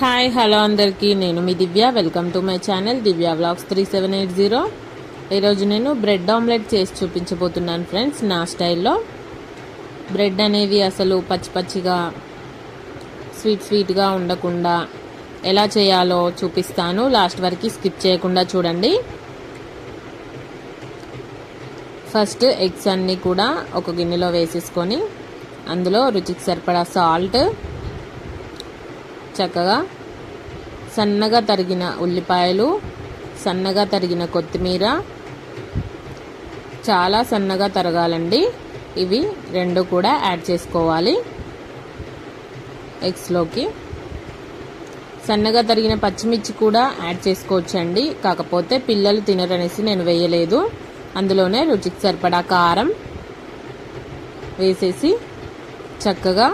Hi hello అందరికీ. నేను మీ Divya. Welcome to my channel Divya vlogs three seven eight zero ఈరోజు నేను bread omelette చేసి చూపించబోతున్నాను ఫ్రెండ్స్ నా స్టైల్లో. బ్రెడ్ అనేది అసలు పచ్చి పచ్చిగా స్వీట్ స్వీట్గా ఉండకుండా ఎలా చేయాలో చూపిస్తాను. లాస్ట్ వరకు స్కిప్ చేయకుండా చూడండి. ఫస్ట్ ఎగ్స్ అన్నీ కూడా ఒక గిన్నెలో వేసేసుకొని అందులో రుచికి సరిపడా సాల్ట్ చక్కగా సన్నగా తరిగిన ఉల్లిపాయలు సన్నగా తరిగిన కొత్తిమీర. చాలా సన్నగా తరగాలండి. ఇవి రెండు కూడా యాడ్ చేసుకోవాలి. ఎగ్స్లోకి సన్నగా తరిగిన పచ్చిమిర్చి కూడా యాడ్ చేసుకోవచ్చండి. కాకపోతే పిల్లలు తినరనేసి నేను వేయలేదు. అందులోనే రుచికి సరిపడా కారం వేసేసి చక్కగా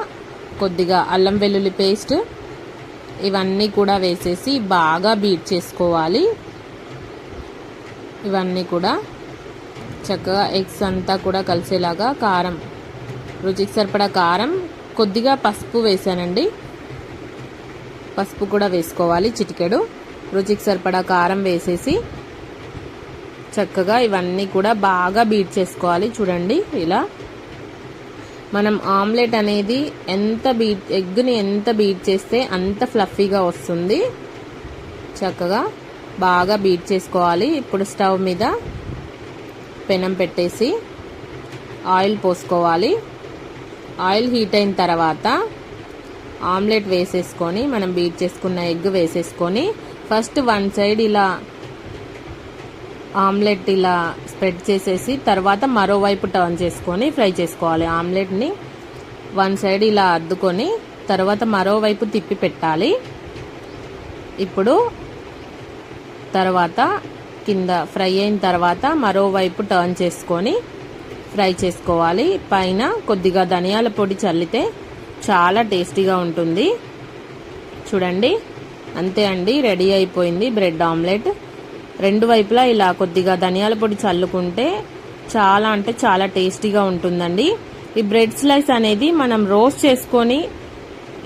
కొద్దిగా అల్లం వెల్లుల్లి పేస్ట్ ఇవన్నీ కూడా వేసేసి బాగా బీట్ చేసుకోవాలి. ఇవన్నీ కూడా చక్కగా ఎగ్స్ అంతా కూడా కలిసేలాగా కారం రుచికి సరిపడా కారం కొద్దిగా పసుపు వేసానండి. పసుపు కూడా వేసుకోవాలి చిటికెడు. రుచికి సరిపడా కారం వేసేసి చక్కగా ఇవన్నీ కూడా బాగా బీట్ చేసుకోవాలి. చూడండి ఇలా మనం ఆమ్లెట్ అనేది ఎంత బీట్ ఎగ్ని ఎంత బీట్ చేస్తే అంత ఫ్లఫీగా వస్తుంది. చక్కగా బాగా బీట్ చేసుకోవాలి. ఇప్పుడు స్టవ్ మీద పెనం పెట్టేసి ఆయిల్ పోసుకోవాలి. ఆయిల్ హీట్ అయిన తర్వాత ఆమ్లెట్ వేసేసుకొని మనం బీట్ చేసుకున్న ఎగ్ వేసేసుకొని ఫస్ట్ వన్ సైడ్ ఇలా ఆమ్లెట్ ఇలా స్ప్రెడ్ చేసేసి తర్వాత మరోవైపు టర్న్ చేసుకొని ఫ్రై చేసుకోవాలి. ఆమ్లెట్ని వన్ సైడ్ ఇలా అద్దుకొని తర్వాత మరోవైపు తిప్పి పెట్టాలి. ఇప్పుడు తర్వాత కింద ఫ్రై అయిన తర్వాత మరోవైపు టర్న్ చేసుకొని ఫ్రై చేసుకోవాలి. పైన కొద్దిగా ధనియాల పొడి చల్లితే చాలా టేస్టీగా ఉంటుంది. చూడండి. అంతే అండి. రెడీ అయిపోయింది బ్రెడ్ ఆమ్లెట్. రెండు వైపులా ఇలా కొద్దిగా ధనియాల పొడి చల్లుకుంటే చాలా అంటే చాలా టేస్టీగా ఉంటుందండి. ఈ బ్రెడ్ స్లైస్ అనేది మనం రోస్ట్ చేసుకొని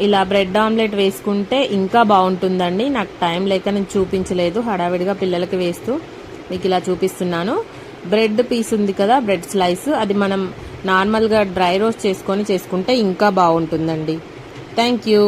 ఇలా బ్రెడ్ ఆమ్లెట్ వేసుకుంటే ఇంకా బాగుంటుందండి. నాకు టైం లేక నేను చూపించలేదు హడావిడిగా పిల్లలకి వేస్తూ మీకు ఇలా చూపిస్తున్నాను. బ్రెడ్ పీస్ ఉంది కదా బ్రెడ్ స్లైస్ అది మనం నార్మల్గా డ్రై రోస్ట్ చేసుకొని చేసుకుంటే ఇంకా బాగుంటుందండి. Thank you.